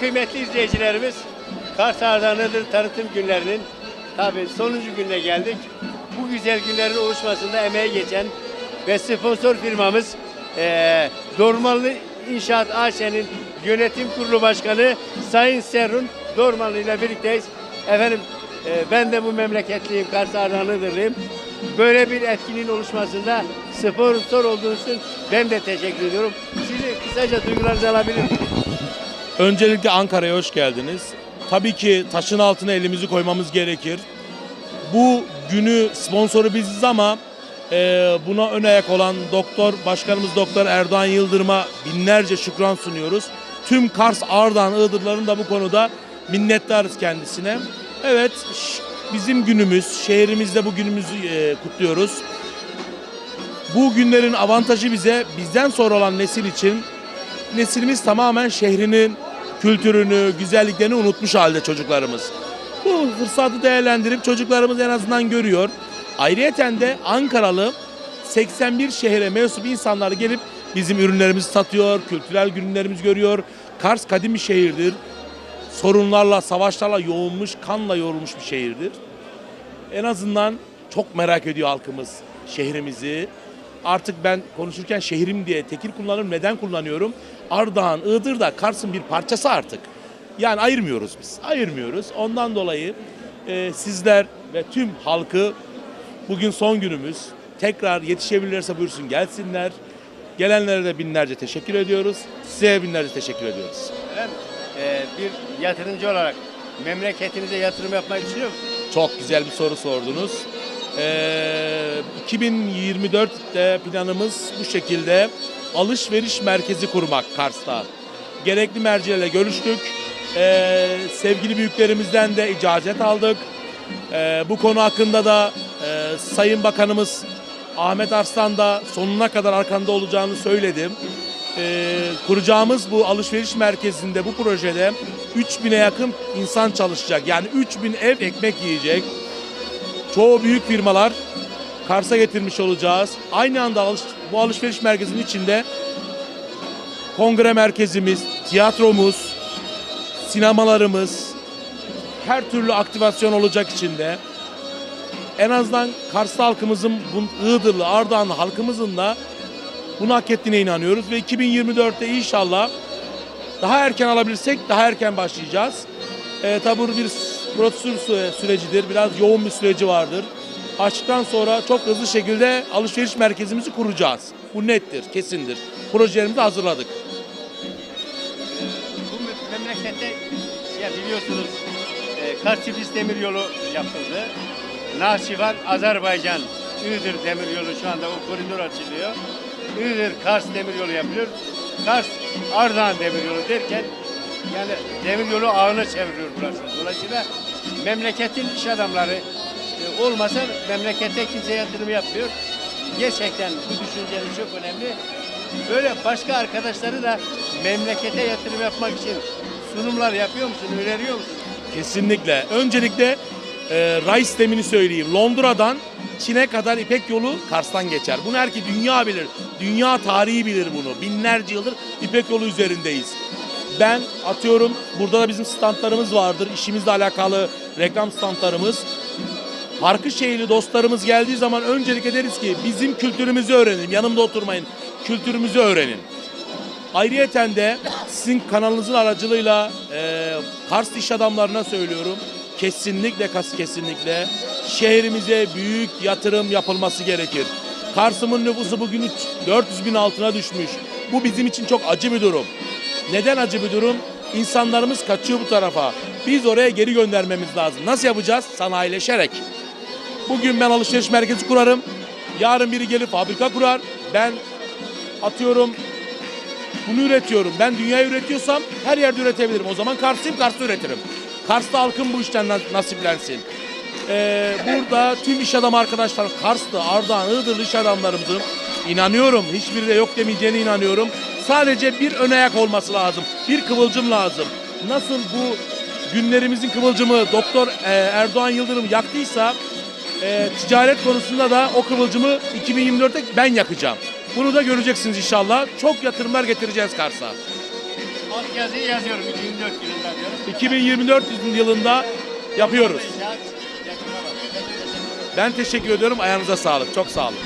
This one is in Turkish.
Kıymetli izleyicilerimiz, Kars Ardahan Iğdır tanıtım günlerinin tabi sonuncu gününe geldik. Bu güzel günlerin oluşmasında emeği geçen ve sponsor firmamız eee Dormanlı İnşaat AŞ'nin yönetim kurulu başkanı Sayın Serun Dormanlı ile birlikteyiz. Efendim eee, ben de bu memleketliyim, Kars Ardahan Iğdırlıyım. Böyle bir etkinliğin oluşmasında sponsor olduğunuz için ben de teşekkür ediyorum. Sizi kısaca duygularınızı alabilir miyim? Öncelikle Ankara'ya hoş geldiniz. Tabii ki taşın altına elimizi koymamız gerekir. Bu günü sponsoru biziz ama e, buna ön ayak olan doktor başkanımız Doktor Erdoğan Yıldırım'a binlerce şükran sunuyoruz. Tüm Kars, Ardahan, Iğdırların da bu konuda minnettarız kendisine. Evet, bizim günümüz, şehrimizde bu günümüzü e, kutluyoruz. Bu günlerin avantajı bize, bizden sonra olan nesil için neslimiz tamamen şehrinin kültürünü, güzelliklerini unutmuş halde çocuklarımız. Bu fırsatı değerlendirip çocuklarımız en azından görüyor. Ayrıyeten de Ankaralı 81 şehre mensup insanlar gelip bizim ürünlerimizi satıyor, kültürel ürünlerimizi görüyor. Kars kadim bir şehirdir. Sorunlarla, savaşlarla yoğunmuş, kanla yoğrulmuş bir şehirdir. En azından çok merak ediyor halkımız şehrimizi. Artık ben konuşurken şehrim diye tekil kullanırım. Neden kullanıyorum? Ardahan, Iğdır da Kars'ın bir parçası artık. Yani ayırmıyoruz biz. Ayırmıyoruz. Ondan dolayı e, sizler ve tüm halkı bugün son günümüz. Tekrar yetişebilirlerse buyursun gelsinler. Gelenlere de binlerce teşekkür ediyoruz. Size binlerce teşekkür ediyoruz. Efendim, eee, bir yatırımcı olarak memleketinize yatırım yapmayı düşünüyor musunuz? Çok güzel bir soru sordunuz. Ee, 2024'te planımız bu şekilde alışveriş merkezi kurmak Kars'ta. Gerekli mercilerle görüştük. Ee, sevgili büyüklerimizden de icazet aldık. Ee, bu konu hakkında da e, Sayın Bakanımız Ahmet Arslan da sonuna kadar arkanda olacağını söyledim. Ee, kuracağımız bu alışveriş merkezinde bu projede 3000'e yakın insan çalışacak. Yani 3000 ev ekmek yiyecek. Çoğu büyük firmalar Kars'a getirmiş olacağız. Aynı anda alış- bu alışveriş merkezinin içinde kongre merkezimiz, tiyatromuz, sinemalarımız, her türlü aktivasyon olacak içinde. En azından Karslı halkımızın, Iğdırlı, Ardahanlı halkımızın da bunu hak ettiğine inanıyoruz ve 2024'te inşallah daha erken alabilirsek daha erken başlayacağız. Ee, tabi bu bir prosedür süre- sürecidir. Biraz yoğun bir süreci vardır. Açtıktan sonra çok hızlı şekilde alışveriş merkezimizi kuracağız. Bu nettir, kesindir. Projelerimizi hazırladık. Bu me- memlekette ya biliyorsunuz e, Kars Tiflis Demiryolu yapıldı. Nahçıvan, Azerbaycan, Iğdır Demiryolu şu anda o koridor açılıyor. Iğdır, Kars Demiryolu yapılıyor. Kars, Ardahan Demiryolu derken yani demiryolu ağını çeviriyor burası. Dolayısıyla memleketin iş adamları olmasa memlekete kimse yatırım yapmıyor. Gerçekten bu düşünceniz çok önemli. Böyle başka arkadaşları da memlekete yatırım yapmak için sunumlar yapıyor musun, öneriyor musun? Kesinlikle. Öncelikle e, ray sistemini söyleyeyim. Londra'dan Çin'e kadar İpek yolu Kars'tan geçer. Bunu herkes dünya bilir. Dünya tarihi bilir bunu. Binlerce yıldır İpek yolu üzerindeyiz. Ben atıyorum burada da bizim standlarımız vardır. İşimizle alakalı reklam standlarımız. Farklı şehirli dostlarımız geldiği zaman öncelikle deriz ki bizim kültürümüzü öğrenin. Yanımda oturmayın. Kültürümüzü öğrenin. Ayrıyeten de sizin kanalınızın aracılığıyla e, Kars iş adamlarına söylüyorum. Kesinlikle kas kesinlikle şehrimize büyük yatırım yapılması gerekir. Kars'ımın nüfusu bugün üç- 400 bin altına düşmüş. Bu bizim için çok acı bir durum. Neden acı bir durum? İnsanlarımız kaçıyor bu tarafa. Biz oraya geri göndermemiz lazım. Nasıl yapacağız? Sanayileşerek. Bugün ben alışveriş merkezi kurarım. Yarın biri gelir fabrika kurar. Ben atıyorum bunu üretiyorum. Ben dünya üretiyorsam her yerde üretebilirim. O zaman Karslıyım, Kars'ta üretirim. Kars'ta halkım bu işten na- nasiplensin. Ee, burada tüm iş adamı arkadaşlar Kars'ta, Ardahan, Iğdırlı iş adamlarımızın inanıyorum. Hiçbiri de yok demeyeceğine inanıyorum. Sadece bir ön ayak olması lazım. Bir kıvılcım lazım. Nasıl bu günlerimizin kıvılcımı Doktor e, Erdoğan Yıldırım yaktıysa e, ticaret konusunda da o kıvılcımı 2024'te ben yakacağım. Bunu da göreceksiniz inşallah. Çok yatırımlar getireceğiz Kars'a. Alt yazıyı yazıyorum 2004 yılında diyorum. 2024 yılında yapıyoruz. Ben teşekkür ediyorum. Ayağınıza sağlık. Çok sağ olun.